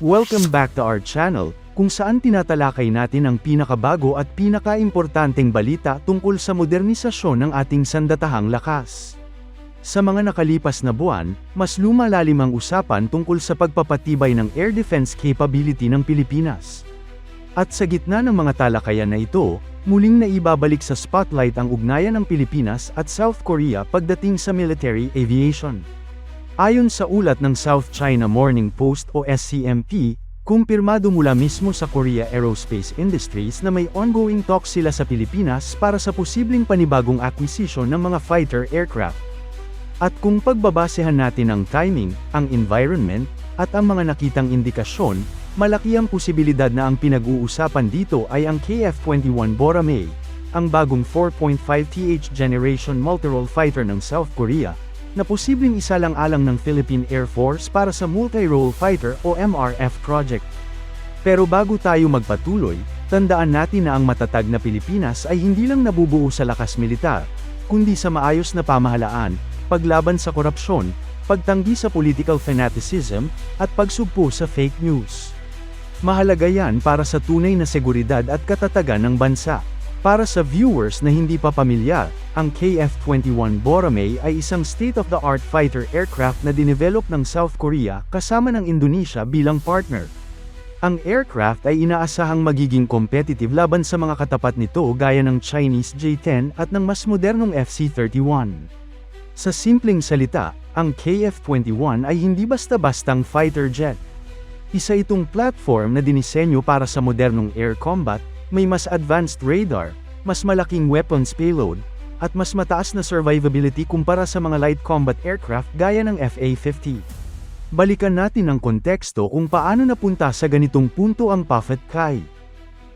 Welcome back to our channel, kung saan tinatalakay natin ang pinakabago at pinakaimportanteng balita tungkol sa modernisasyon ng ating sandatahang lakas. Sa mga nakalipas na buwan, mas lumalalim ang usapan tungkol sa pagpapatibay ng air defense capability ng Pilipinas. At sa gitna ng mga talakayan na ito, muling naibabalik sa spotlight ang ugnayan ng Pilipinas at South Korea pagdating sa military aviation. Ayon sa ulat ng South China Morning Post o SCMP, kumpirmado mula mismo sa Korea Aerospace Industries na may ongoing talks sila sa Pilipinas para sa posibleng panibagong acquisition ng mga fighter aircraft. At kung pagbabasehan natin ang timing, ang environment, at ang mga nakitang indikasyon, malaki ang posibilidad na ang pinag-uusapan dito ay ang KF-21 Boramae, ang bagong 4.5th generation multirole fighter ng South Korea, na posibleng isa lang alang ng Philippine Air Force para sa Multi-Role Fighter o MRF project. Pero bago tayo magpatuloy, tandaan natin na ang matatag na Pilipinas ay hindi lang nabubuo sa lakas militar, kundi sa maayos na pamahalaan, paglaban sa korupsyon, pagtanggi sa political fanaticism, at pagsugpo sa fake news. Mahalaga yan para sa tunay na seguridad at katatagan ng bansa. Para sa viewers na hindi pa pamilyar, ang KF-21 Boramae ay isang state-of-the-art fighter aircraft na dinevelop ng South Korea kasama ng Indonesia bilang partner. Ang aircraft ay inaasahang magiging competitive laban sa mga katapat nito gaya ng Chinese J-10 at ng mas modernong FC-31. Sa simpleng salita, ang KF-21 ay hindi basta-bastang fighter jet. Isa itong platform na dinisenyo para sa modernong air combat, may mas advanced radar, mas malaking weapons payload, at mas mataas na survivability kumpara sa mga light combat aircraft gaya ng FA-50. Balikan natin ang konteksto kung paano napunta sa ganitong punto ang Puffet Kai.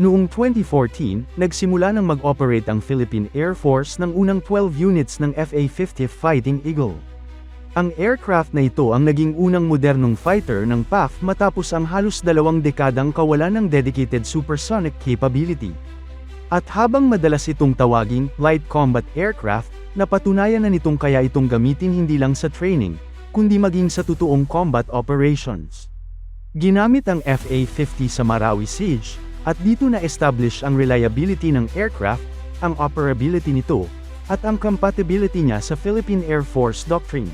Noong 2014, nagsimula ng mag-operate ang Philippine Air Force ng unang 12 units ng FA-50 Fighting Eagle. Ang aircraft na ito ang naging unang modernong fighter ng PAF matapos ang halos dalawang dekadang kawalan ng dedicated supersonic capability. At habang madalas itong tawaging light combat aircraft, napatunayan na nitong kaya itong gamitin hindi lang sa training, kundi maging sa totoong combat operations. Ginamit ang FA-50 sa Marawi Siege, at dito na-establish ang reliability ng aircraft, ang operability nito, at ang compatibility niya sa Philippine Air Force Doctrine.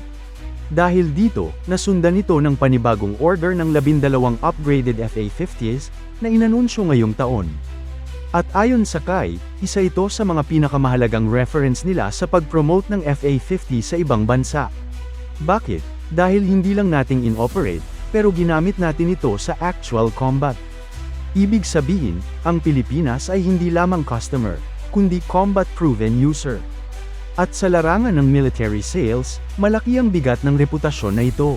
Dahil dito, nasundan ito ng panibagong order ng labindalawang upgraded FA-50s, na inanunsyo ngayong taon. At ayon sa Kai, isa ito sa mga pinakamahalagang reference nila sa pag-promote ng FA-50 sa ibang bansa. Bakit? Dahil hindi lang nating inoperate, pero ginamit natin ito sa actual combat. Ibig sabihin, ang Pilipinas ay hindi lamang customer, kundi combat-proven user. At sa larangan ng military sales, malaki ang bigat ng reputasyon na ito.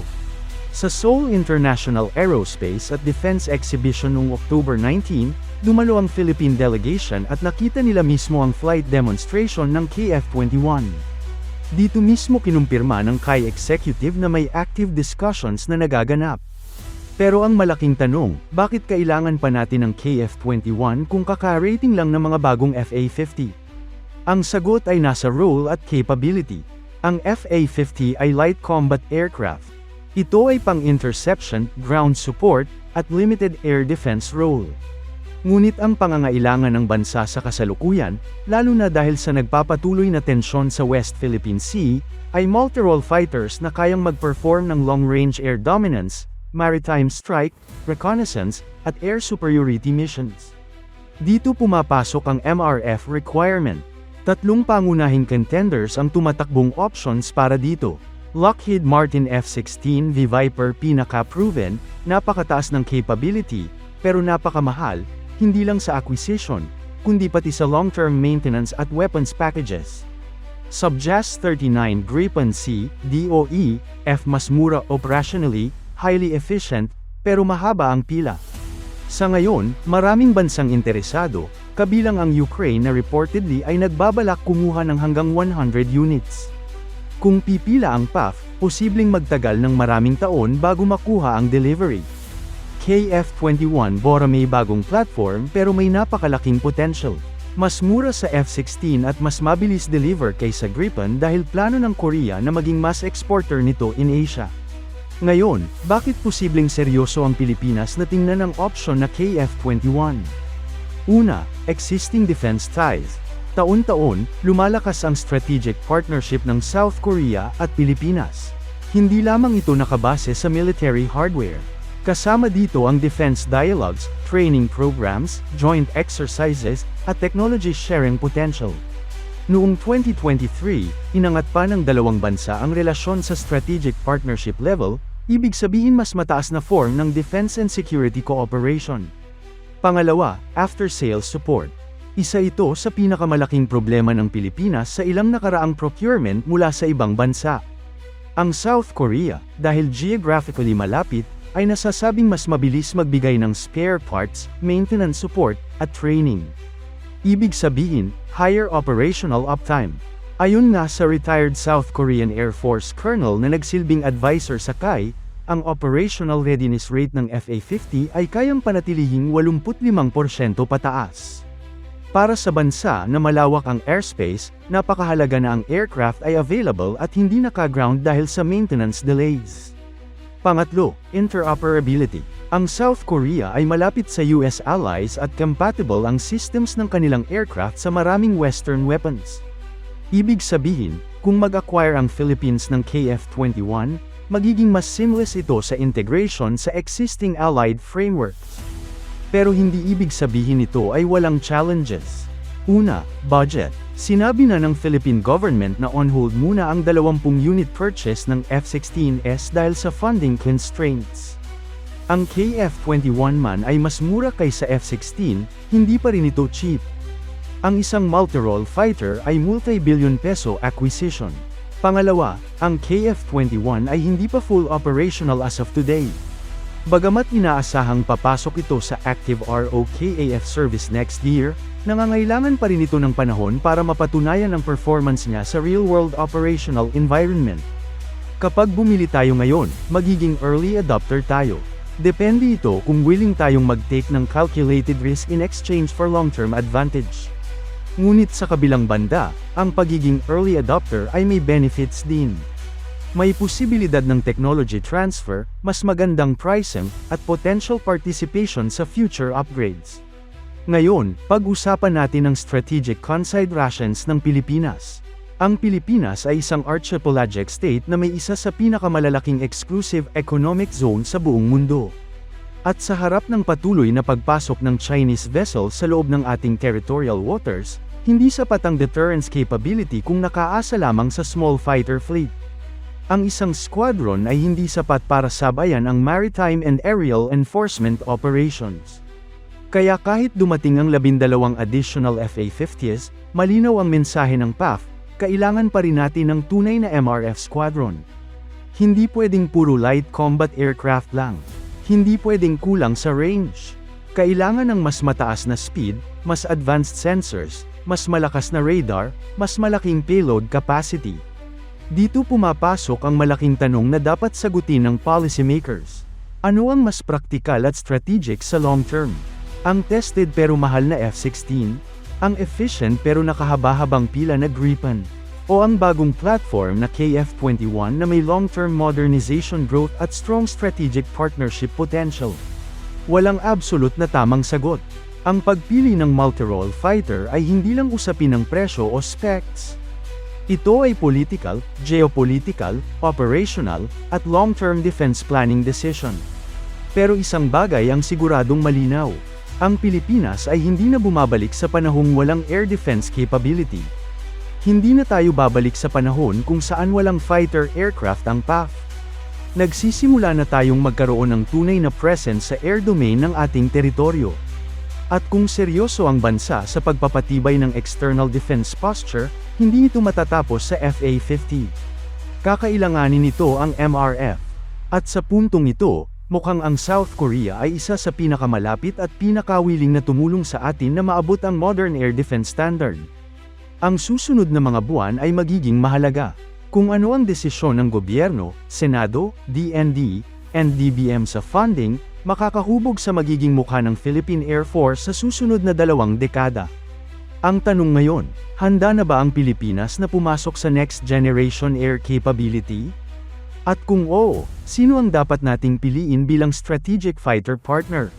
Sa Seoul International Aerospace at Defense Exhibition noong October 19, dumalo ang Philippine delegation at nakita nila mismo ang flight demonstration ng KF-21. Dito mismo kinumpirma ng KAI executive na may active discussions na nagaganap. Pero ang malaking tanong, bakit kailangan pa natin ng KF-21 kung kaka-rating lang ng mga bagong FA-50? Ang sagot ay nasa role at capability. Ang FA-50 ay light combat aircraft. Ito ay pang-interception, ground support, at limited air defense role. Ngunit ang pangangailangan ng bansa sa kasalukuyan, lalo na dahil sa nagpapatuloy na tensyon sa West Philippine Sea, ay multi-role fighters na kayang mag-perform ng long-range air dominance, maritime strike, reconnaissance, at air superiority missions. Dito pumapasok ang MRF requirement. Tatlong pangunahing contenders ang tumatakbong options para dito. Lockheed Martin F-16 V Viper pinaka-proven, napakataas ng capability, pero napakamahal, hindi lang sa acquisition, kundi pati sa long-term maintenance at weapons packages. Subjas 39 Gripen C, DOE, F mas mura operationally, highly efficient, pero mahaba ang pila. Sa ngayon, maraming bansang interesado, kabilang ang Ukraine na reportedly ay nagbabalak kumuha ng hanggang 100 units. Kung pipila ang PAF, posibleng magtagal ng maraming taon bago makuha ang delivery. KF-21 Bora may bagong platform pero may napakalaking potential. Mas mura sa F-16 at mas mabilis deliver kaysa Gripen dahil plano ng Korea na maging mas exporter nito in Asia. Ngayon, bakit posibleng seryoso ang Pilipinas na tingnan ang option na KF-21? Una, existing defense ties. Taon-taon, lumalakas ang strategic partnership ng South Korea at Pilipinas. Hindi lamang ito nakabase sa military hardware. Kasama dito ang defense dialogues, training programs, joint exercises, at technology sharing potential. Noong 2023, inangat pa ng dalawang bansa ang relasyon sa strategic partnership level, ibig sabihin mas mataas na form ng defense and security cooperation. Pangalawa, after-sales support. Isa ito sa pinakamalaking problema ng Pilipinas sa ilang nakaraang procurement mula sa ibang bansa. Ang South Korea, dahil geographically malapit, ay nasasabing mas mabilis magbigay ng spare parts, maintenance support, at training. Ibig sabihin, higher operational uptime. Ayon nga sa retired South Korean Air Force Colonel na nagsilbing advisor sa KAI, ang operational readiness rate ng FA-50 ay kayang panatilihing 85% pataas. Para sa bansa na malawak ang airspace, napakahalaga na ang aircraft ay available at hindi naka-ground dahil sa maintenance delays. Pangatlo, interoperability. Ang South Korea ay malapit sa US allies at compatible ang systems ng kanilang aircraft sa maraming Western weapons. Ibig sabihin, kung mag-acquire ang Philippines ng KF-21, magiging mas seamless ito sa integration sa existing allied frameworks. Pero hindi ibig sabihin ito ay walang challenges. Una, budget. Sinabi na ng Philippine government na on hold muna ang 20 unit purchase ng F-16S dahil sa funding constraints. Ang KF-21 man ay mas mura kaysa F-16, hindi pa rin ito cheap. Ang isang multi-role fighter ay multi-billion peso acquisition. Pangalawa, ang KF-21 ay hindi pa full operational as of today. Bagamat inaasahang papasok ito sa active ROKAF service next year, nangangailangan pa rin ito ng panahon para mapatunayan ang performance niya sa real-world operational environment. Kapag bumili tayo ngayon, magiging early adopter tayo. Depende ito kung willing tayong mag-take ng calculated risk in exchange for long-term advantage. Ngunit sa kabilang banda, ang pagiging early adopter ay may benefits din. May posibilidad ng technology transfer, mas magandang pricing, at potential participation sa future upgrades. Ngayon, pag-usapan natin ang strategic considerations ng Pilipinas. Ang Pilipinas ay isang archipelagic state na may isa sa pinakamalalaking exclusive economic zone sa buong mundo. At sa harap ng patuloy na pagpasok ng Chinese vessel sa loob ng ating territorial waters, hindi sapat ang deterrence capability kung nakaasa lamang sa small fighter fleet. Ang isang squadron ay hindi sapat para sabayan ang maritime and aerial enforcement operations. Kaya kahit dumating ang labindalawang additional FA-50s, malinaw ang mensahe ng PAF, kailangan pa rin natin ng tunay na MRF squadron. Hindi pwedeng puro light combat aircraft lang. Hindi pwedeng kulang sa range. Kailangan ng mas mataas na speed, mas advanced sensors, mas malakas na radar, mas malaking payload capacity. Dito pumapasok ang malaking tanong na dapat sagutin ng policymakers. Ano ang mas praktikal at strategic sa long term? Ang tested pero mahal na F-16? Ang efficient pero nakahaba-habang pila na Gripen? O ang bagong platform na KF-21 na may long-term modernization growth at strong strategic partnership potential? Walang absolute na tamang sagot. Ang pagpili ng multi-role fighter ay hindi lang usapin ng presyo o specs. Ito ay political, geopolitical, operational, at long-term defense planning decision. Pero isang bagay ang siguradong malinaw. Ang Pilipinas ay hindi na bumabalik sa panahong walang air defense capability. Hindi na tayo babalik sa panahon kung saan walang fighter aircraft ang PAF. Nagsisimula na tayong magkaroon ng tunay na presence sa air domain ng ating teritoryo. At kung seryoso ang bansa sa pagpapatibay ng external defense posture, hindi ito matatapos sa FA-50. Kakailanganin nito ang MRF. At sa puntong ito, mukhang ang South Korea ay isa sa pinakamalapit at pinakawiling na tumulong sa atin na maabot ang modern air defense standard. Ang susunod na mga buwan ay magiging mahalaga. Kung ano ang desisyon ng gobyerno, Senado, DND, and DBM sa funding, makakahubog sa magiging mukha ng Philippine Air Force sa susunod na dalawang dekada. Ang tanong ngayon, handa na ba ang Pilipinas na pumasok sa next generation air capability? At kung oo, sino ang dapat nating piliin bilang strategic fighter partner?